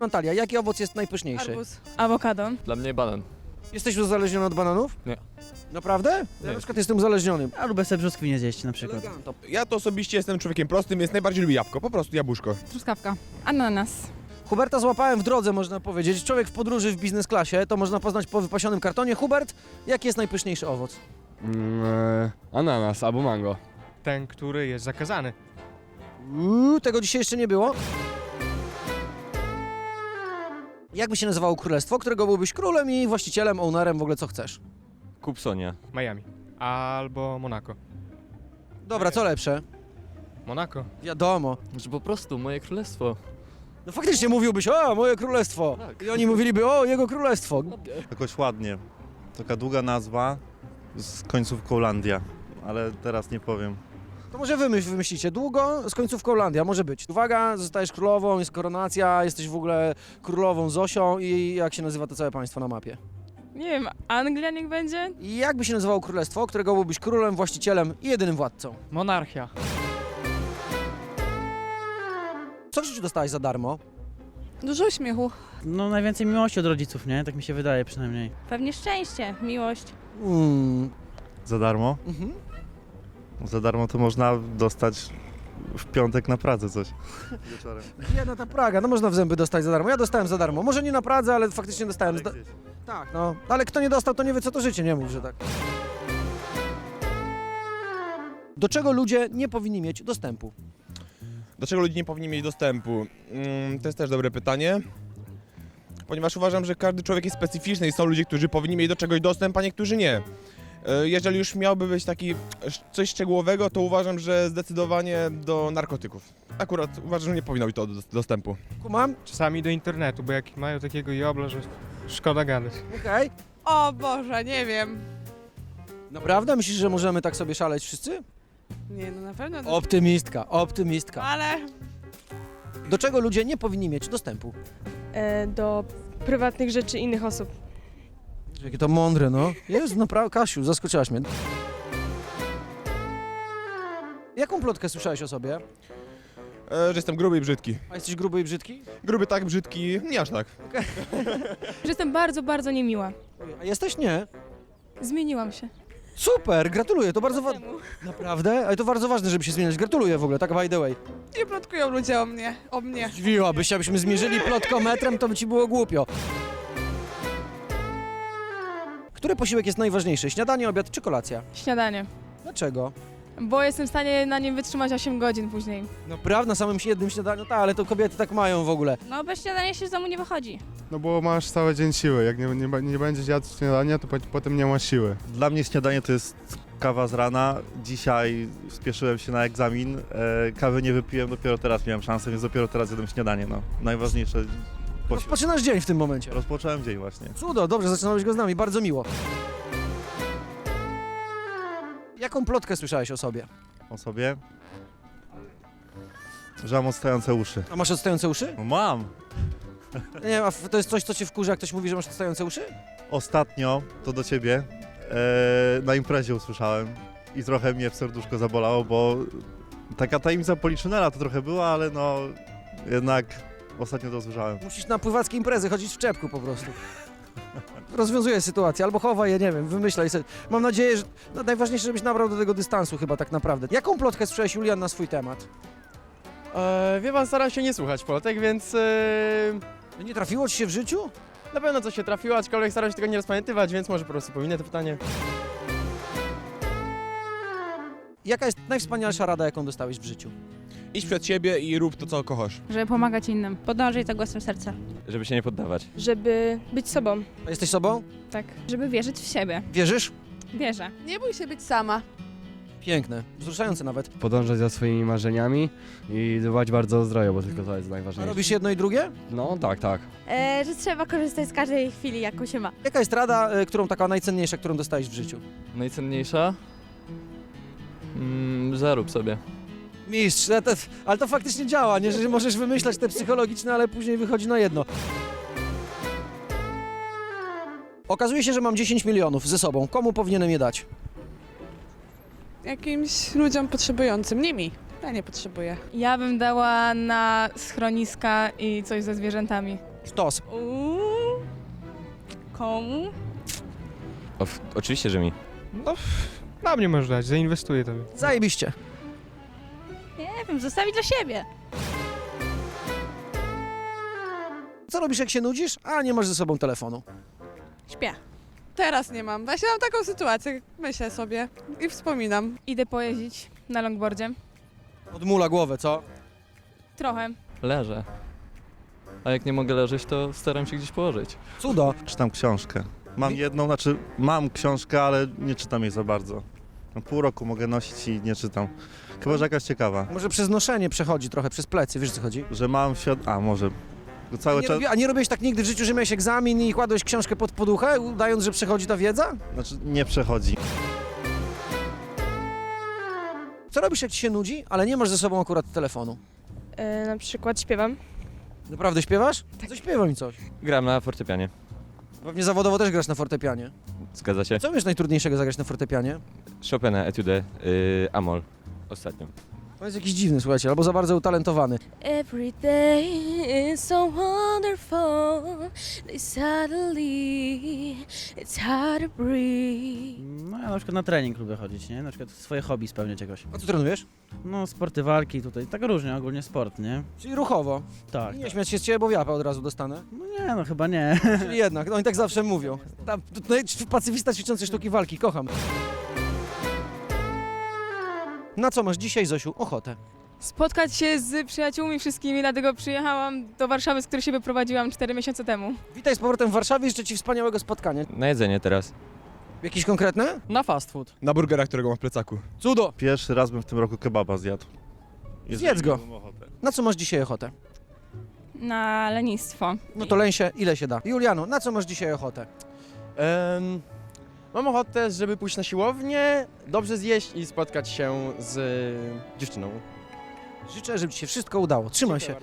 Natalia, jaki owoc jest najpyszniejszy? Arbuz. Awokado. Dla mnie banan. Jesteś uzależniony od bananów? Nie. Naprawdę? Ja na przykład jestem uzależniony. A lubię sobie brzoskwinie zjeść na przykład. Elegancko. Ja to osobiście jestem człowiekiem prostym, więc najbardziej lubię jabłko, po prostu jabłuszko. Truskawka. Ananas. Huberta złapałem w drodze, można powiedzieć. Człowiek w podróży w biznes klasie, to można poznać po wypasionym kartonie. Hubert, jaki jest najpyszniejszy owoc? Mm, e, ananas albo mango. Ten, który jest zakazany. Uuu, tego dzisiaj jeszcze nie było. Jak by się nazywało królestwo, którego byłbyś królem i właścicielem, ownerem, w ogóle co chcesz? Kupsonia. Miami. Albo Monako. Dobra, co lepsze? Monako. Wiadomo. Że po prostu moje królestwo. No faktycznie mówiłbyś, o, moje królestwo. Tak. I oni mówiliby, o, jego królestwo. Jakoś ładnie. Taka długa nazwa z końcówką Landia, ale teraz nie powiem. To może wy myśl- wymyślicie długo z końcówką Holandia, może być. Uwaga, zostajesz królową, jest koronacja, jesteś w ogóle królową Zosią i jak się nazywa to całe państwo na mapie? Nie wiem, Anglia niech będzie? I jak by się nazywało królestwo, którego byłbyś królem, właścicielem i jedynym władcą? Monarchia. Co w życiu dostałeś za darmo? Dużo uśmiechu. No najwięcej miłości od rodziców, nie? Tak mi się wydaje przynajmniej. Pewnie szczęście, miłość. Mm. Za darmo? Mhm. Za darmo to można dostać w piątek na Pradze coś. Wieczorem. Jedna ta Praga, no można w zęby dostać za darmo. Ja dostałem za darmo. Może nie na Pradze, ale faktycznie dostałem. Zda- tak, no. Ale kto nie dostał, to nie wie, co to życie, nie mów, że tak. Do czego ludzie nie powinni mieć dostępu? Do czego ludzie nie powinni mieć dostępu? Mm, to jest też dobre pytanie. Ponieważ uważam, że każdy człowiek jest specyficzny i są ludzie, którzy powinni mieć do czegoś dostęp, a niektórzy nie. E, Jeżeli już miałby być taki sz- coś szczegółowego, to uważam, że zdecydowanie do narkotyków. Akurat uważam, że nie powinno być to do- dostępu. Kumam? Czasami do internetu, bo jak mają takiego jobla, że szkoda gadać. Okej. O Boże, nie wiem. Naprawdę? Myślisz, że możemy tak sobie szaleć wszyscy? Nie, no na pewno. Optymistka, optymistka. Ale Do czego ludzie nie powinni mieć dostępu? e, do prywatnych rzeczy innych osób. Jakie to mądre, no. Jest naprawdę, Kasiu, zaskoczyłaś mnie. Jaką plotkę słyszałeś o sobie? E, Że jestem gruby i brzydki. A jesteś gruby i brzydki? Gruby tak, brzydki nie aż tak. Że jestem bardzo, bardzo niemiła. A jesteś? Nie. Zmieniłam się. Super, gratuluję, to bardzo ważne. Naprawdę? Ale to bardzo ważne, żeby się zmieniać. Gratuluję w ogóle, tak by the way. nie plotkują ludzie o mnie. O mnie. Zdziwiłabyś się, abyśmy zmierzyli plotkometrem, to by ci było głupio. Który posiłek jest najważniejszy? Śniadanie, obiad czy kolacja? Śniadanie. Dlaczego? Bo jestem w stanie na nim wytrzymać 8 godzin później. No prawda, na samym jednym śniadaniu, tak, ale to kobiety tak mają w ogóle. No bez śniadania się z domu nie wychodzi. No bo masz cały dzień siły. Jak nie, nie, nie będziesz jadł śniadania, to po, potem nie masz siły. Dla mnie śniadanie to jest kawa z rana. Dzisiaj spieszyłem się na egzamin. E, kawy nie wypiłem, dopiero teraz miałem szansę, więc dopiero teraz jadłem śniadanie. No. Najważniejsze posiłek. Rozpoczynasz dzień w tym momencie. Rozpocząłem dzień właśnie. Cudo, dobrze, zaczynałeś go z nami, bardzo miło. Jaką plotkę słyszałeś o sobie? O sobie. Że mam odstające uszy. A masz odstające uszy? No mam! Nie wiem, a f- to jest coś, co cię wkurza, jak ktoś mówi, że masz odstające uszy? Ostatnio, to do ciebie, e, na imprezie usłyszałem i trochę mnie w serduszko zabolało, bo taka tajemnica policzynela to trochę była, ale no jednak ostatnio to usłyszałem. Musisz na pływackie imprezy chodzić w czepku po prostu. Rozwiązuje sytuację, albo chowaj je, nie wiem, wymyślaj sobie. Mam nadzieję, że no, najważniejsze, żebyś nabrał do tego dystansu chyba tak naprawdę. Jaką plotkę słyszałeś, Julian, na swój temat? E, wie pan, staram się nie słuchać plotek, więc e, No Nie trafiło ci się w życiu? na pewno coś się trafiło, aczkolwiek staram się tego nie rozpamiętywać, więc może po prostu pominę to pytanie. Jaka jest najwspanialsza rada, jaką dostałeś w życiu? Idź przed siebie i rób to, co kochasz. Żeby pomagać innym. Podążaj za głosem serca. Żeby się nie poddawać. Żeby być sobą. Jesteś sobą? Tak. Żeby wierzyć w siebie. Wierzysz? Wierzę. Nie bój się być sama. Piękne, wzruszające nawet. Podążać za swoimi marzeniami i dbać bardzo o zdrowie, bo tylko to jest A najważniejsze. robisz jedno i drugie? No tak, tak. E, że trzeba korzystać z każdej chwili, jaką się ma. Jaka jest rada, y, którą taka najcenniejsza, którą dostałeś w życiu? Najcenniejsza? Mm, zarób sobie. Mistrz, ale to, ale to faktycznie działa, nie? Że możesz wymyślać te psychologiczne, ale później wychodzi na jedno. Okazuje się, że mam 10 milionów ze sobą. Komu powinienem je dać? Jakimś ludziom potrzebującym. Nie mi. Ja nie potrzebuję. Ja bym dała na schroniska i coś ze zwierzętami. Sztos. Uuu. Komu? oczywiście, że mi. No, na mnie możesz dać, zainwestuję tobie. Zajebiście. Nie wiem, zostawić dla siebie. Co robisz, jak się nudzisz, a nie masz ze sobą telefonu? Śpię. Teraz nie mam. Właśnie mam taką sytuację. Myślę sobie i wspominam. Idę pojeździć na longboardzie. Odmula głowę, co? Trochę. Leżę. A jak nie mogę leżeć, to staram się gdzieś położyć. Cudo. Czytam książkę. Mam jedną, znaczy mam książkę, ale nie czytam jej za bardzo. No, pół roku mogę nosić i nie czytam. Chyba, że jakaś ciekawa. Może przez noszenie przechodzi trochę, przez plecy, wiesz o co chodzi? Że mam świat... A, może... Cały Nie czas... robi, a nie robiłeś tak nigdy w życiu, że miałeś egzamin i kładłeś książkę pod poduchę, udając, że przechodzi ta wiedza? Znaczy, nie przechodzi. Co robisz, jak ci się nudzi, ale nie masz ze sobą akurat telefonu? E, na przykład śpiewam. Naprawdę śpiewasz? Zaśpiewaj mi coś. Gram na fortepianie. Pewnie zawodowo też grasz na fortepianie. Zgadza się? Co wiesz najtrudniejszego zagrać na fortepianie? Chopina, etude, y, Amol. Ostatnio. To jest jakiś dziwny, słuchajcie, albo za bardzo utalentowany. Every day is so wonderful. They suddenly it's hard to breathe. No ja na przykład na trening lubię chodzić, nie? Na przykład swoje hobby spełniać jakoś. A co trenujesz? No sporty walki tutaj, tak różnie, ogólnie sport, nie? Czyli ruchowo. Tak. I nie tak. śmiać się z ciebie, bo wiapę od razu dostanę. No nie, no chyba nie. Czyli jednak, no oni tak zawsze mówią. Tam, tutaj pacyfista ćwiczący sztuki walki, kocham. Na co masz dzisiaj, Zosiu, ochotę? Spotkać się z przyjaciółmi wszystkimi, dlatego przyjechałam do Warszawy, z której się wyprowadziłam 4 miesiące temu. Witaj z powrotem w Warszawie, życzę ci wspaniałego spotkania. Na jedzenie teraz. Jakieś konkretne? Na fast food. Na burgera, którego mam w plecaku. Cudo! Pierwszy raz bym w tym roku kebaba zjadł. Jeżeli Zjedz go. ochotę. Na co masz dzisiaj ochotę? Na lenistwo. No to leń się, ile się da. Juliano, na co masz dzisiaj ochotę? Em, mam ochotę, żeby pójść na siłownię, dobrze zjeść i spotkać się z dziewczyną. Życzę, żeby ci się wszystko udało. Trzymaj się.